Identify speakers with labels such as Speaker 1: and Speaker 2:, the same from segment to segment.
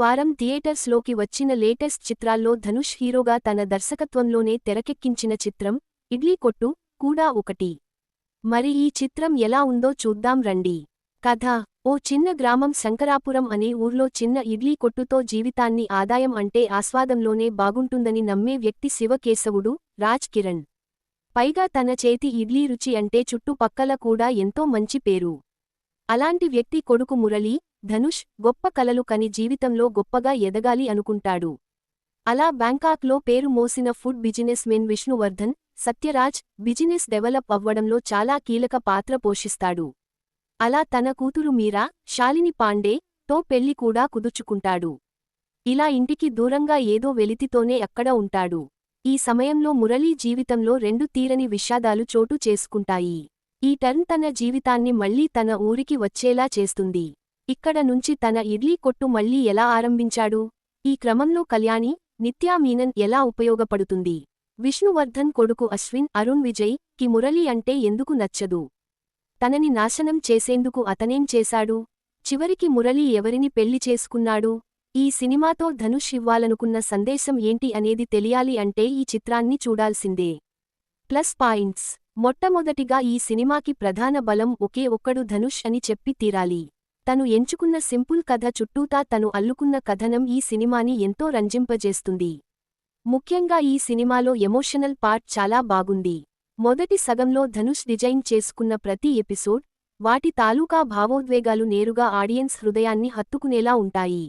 Speaker 1: వారం థియేటర్స్లోకి వచ్చిన లేటెస్ట్ చిత్రాల్లో ధనుష్ హీరోగా తన దర్శకత్వంలోనే తెరకెక్కించిన చిత్రం ఇడ్లీ కొట్టు కూడా ఒకటి. మరి ఈ చిత్రం ఎలా ఉందో చూద్దాం రండి. కథ ఓ చిన్న గ్రామం శంకరాపురం అనే ఊర్లో చిన్న ఇడ్లీ కొట్టుతో జీవితాన్ని ఆదాయం అంటే ఆస్వాదంలోనే బాగుంటుందని నమ్మే వ్యక్తి శివకేశవుడు రాజ్ కిరణ్. పైగా తన చేతి ఇడ్లీ రుచి అంటే చుట్టుపక్కల కూడా ఎంతో మంచి పేరు. అలాంటి వ్యక్తి కొడుకు మురళీ ధనుష్ గొప్ప కలలు కని జీవితంలో గొప్పగా ఎదగాలి అనుకుంటాడు. అలా బ్యాంకాక్లో పేరు మోసిన food businessmen Vishnuvardhan Satyaraj business develop అవ్వడంలో చాలా కీలక పాత్ర పోషిస్తాడు. అలా తన కూతురు మీరా శాలిని పాండే తో పెళ్ళి కూడా కుదుర్చుకుంటాడు. ఇలా ఇంటికి దూరంగా ఏదో వెలితితోనే అక్కడ ఉంటాడు. ఈ సమయంలో మురళీ జీవితంలో రెండు తీరని విషాదాలు చోటు చేసుకుంటాయి. ఈ టర్న్ తన జీవితాన్ని మళ్ళీ తన ఊరికి వచ్చేలా చేస్తుంది. ఇక్కడ నుంచి తన ఇడ్లీ కొట్టు మళ్ళీ ఎలా ఆరంభించాడు? ఈ క్రమంలో కళ్యాణి నిత్యా మీనన్ ఎలా ఉపయోగపడుతుంది? విష్ణువర్ధన్ కొడుకు అశ్విన్ అరుణ్ విజయ్కి మురళి అంటే ఎందుకు నచ్చదు? తనని నాశనం చేసేందుకు అతనేం చేశాడు? చివరికి మురళి ఎవరిని పెళ్ళి చేసుకున్నాడు? ఈ సినిమాతో ధనుష్ ఇవ్వాలనుకున్న సందేశం ఏంటి అనేది తెలియాలి అంటే ఈ చిత్రాన్ని చూడాల్సిందే. Plus points. మొట్టమొదటిగా ఈ సినిమాకి ప్రధాన బలం ఒకే ఒక్కడు ధనుష్ అని చెప్పి తీరాలి. తను ఎంచుకున్న సింపుల్ కథ చుట్టూతా తను అల్లుకున్న కథనం ఈ సినిమాని ఎంతో రంజింపజేస్తుంది. ముఖ్యంగా ఈ సినిమాలో ఎమోషనల్ పార్ట్ చాలా బాగుంది. మొదటి సగంలో ధనుష్ డిజైన్ చేసుకున్న ప్రతి ఎపిసోడ్ వాటి తాలూకా భావోద్వేగాలు నేరుగా ఆడియన్స్ హృదయాన్ని హత్తుకునేలా ఉంటాయి.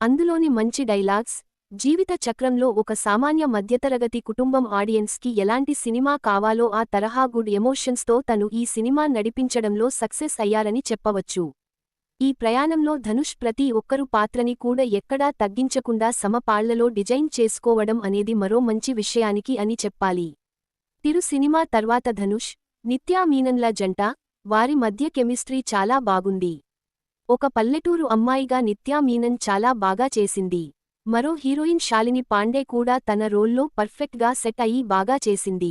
Speaker 1: అందులోని మంచి డైలాగ్స్ జీవిత చక్రంలో ఒక సామాన్య మధ్యతరగతి కుటుంబం ఆడియన్స్కి ఎలాంటి సినిమా కావాలో ఆ తరహా గుడ్ ఎమోషన్స్తో తను ఈ సినిమా నడిపించడంలో సక్సెస్ అయ్యారని చెప్పవచ్చు. ఈ ప్రయాణంలో ధనుష్ ప్రతి ఒక్కరు పాత్రని కూడా ఎక్కడా తగ్గించకుండా సమపాళ్ళలో డిజైన్ చేసుకోవడం అనేది మరో మంచి విషయానికి అని చెప్పాలి. తిరు సినిమా తర్వాత ధనుష్ నిత్యా మీనన్ల జంట వారి మధ్య కెమిస్ట్రీ చాలా బాగుంది. ఒక పల్లెటూరు అమ్మాయిగా నిత్యా మీనన్ చాలా బాగా చేసింది. మరో హీరోయిన్ శాలిని పాండే కూడా తన రోల్లో పర్ఫెక్ట్గా సెట్ అయ్యి బాగా చేసింది.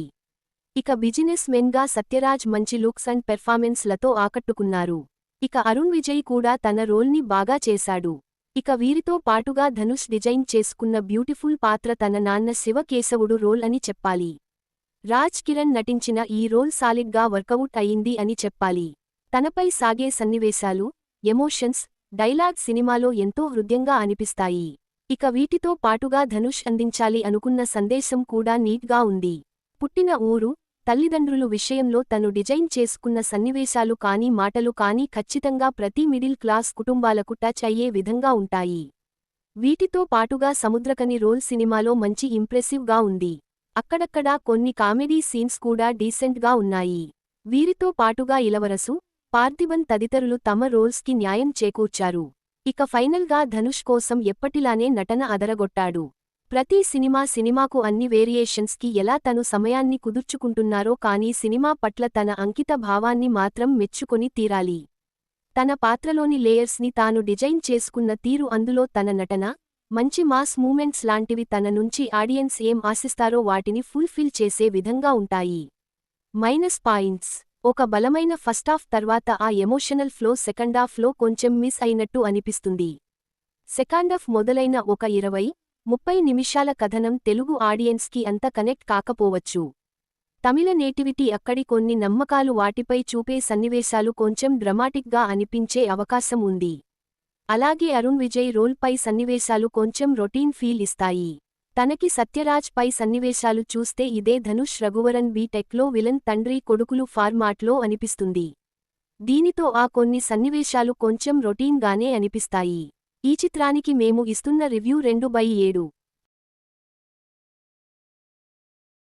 Speaker 1: ఇక బిజినెస్ మెన్గా సత్యరాజ్ మంచి లుక్స్ అండ్ పెర్ఫార్మెన్స్లతో ఆకట్టుకున్నారు. ఇక అరుణ్ విజయ్ కూడా తన రోల్ని బాగా చేశాడు. ఇక వీరితో పాటుగా ధనుష్ డిజైన్ చేసుకున్న బ్యూటిఫుల్ పాత్ర తన నాన్న శివకేశవుడు రోల్ అని చెప్పాలి. రాజ్ కిరణ్ నటించిన ఈ రోల్ సాలిడ్గా వర్కౌట్ అయింది అని చెప్పాలి. తనపై సాగే సన్నివేశాలు ఎమోషన్స్ డైలాగ్ సినిమాలో ఎంతో హృదయంగా అనిపిస్తాయి. ఇక వీటితో పాటుగా ధనుష్ అందించాలి అనుకున్న సందేశం కూడా నీట్గా ఉంది. పుట్టిన ఊరు తల్లిదండ్రులు విషయంలో తను డిజైన్ చేసుకున్న సన్నివేశాలు కానీ మాటలు కానీ ఖచ్చితంగా ప్రతి మిడిల్ క్లాస్ కుటుంబాలకు టచ్ అయ్యే విధంగా ఉంటాయి. వీటితో పాటుగా సముద్రకని రోల్ సినిమాలో మంచి ఇంప్రెసివ్గా ఉంది. అక్కడక్కడా కొన్ని కామెడీ సీన్స్ కూడా డీసెంట్గా ఉన్నాయి. వీరితో పాటుగా ఇలవరసు పార్థివన్ తదితరులు తమ రోల్స్కి న్యాయం చేకూర్చారు. ఇక ఫైనల్గా ధనుష్ కోసం ఎప్పటిలానే నటన అదరగొట్టాడు. ప్రతి సినిమా సినిమాకు అన్ని వేరియేషన్స్కి ఎలా తను సమయాన్ని కుదుర్చుకుంటున్నారో కానీ సినిమా పట్ల తన అంకిత భావాన్ని మాత్రం మెచ్చుకొని తీరాలి. తన పాత్రలోని లేయర్స్ని తాను డిజైన్ చేసుకున్న తీరు అందులో తన నటన మంచి మాస్ మూమెంట్స్ లాంటివి తన నుంచి ఆడియన్స్ ఏం ఆశిస్తారో వాటిని ఫుల్ఫిల్ చేసే విధంగా ఉంటాయి. మైనస్ పాయింట్స్ ఒక బలమైన ఫస్టాఫ్ తర్వాత ఆ ఎమోషనల్ ఫ్లో సెకండాఫ్లో కొంచెం మిస్ అయినట్టు అనిపిస్తుంది. సెకండాఫ్ మొదలైన ఒక ఇరవై ముప్పై నిమిషాల కథనం తెలుగు ఆడియన్స్కి అంత కనెక్ట్ కాకపోవచ్చు. తమిళ నేటివిటీ అక్కడి కొన్ని నమ్మకాలు వాటిపై చూపే సన్నివేశాలు కొంచెం డ్రమాటిక్గా అనిపించే అవకాశం ఉంది. అలాగే అరుణ్ విజయ్ రోల్పై సన్నివేశాలు కొంచెం రొటీన్ ఫీల్ ఇస్తాయి. తనకి సత్యరాజ్ పై సన్నివేశాలు చూస్తే ఇదే ధనుష్ రఘువరన్ బీటెక్లో విలన్ తండ్రి కొడుకులు ఫార్మాట్లో అనిపిస్తుంది. దీనితో ఆ కొన్ని సన్నివేశాలు కొంచెం రొటీన్గానే అనిపిస్తాయి. ఈ చిత్రానికి మేము ఇస్తున్న రివ్యూ రెండు బై ఏడు.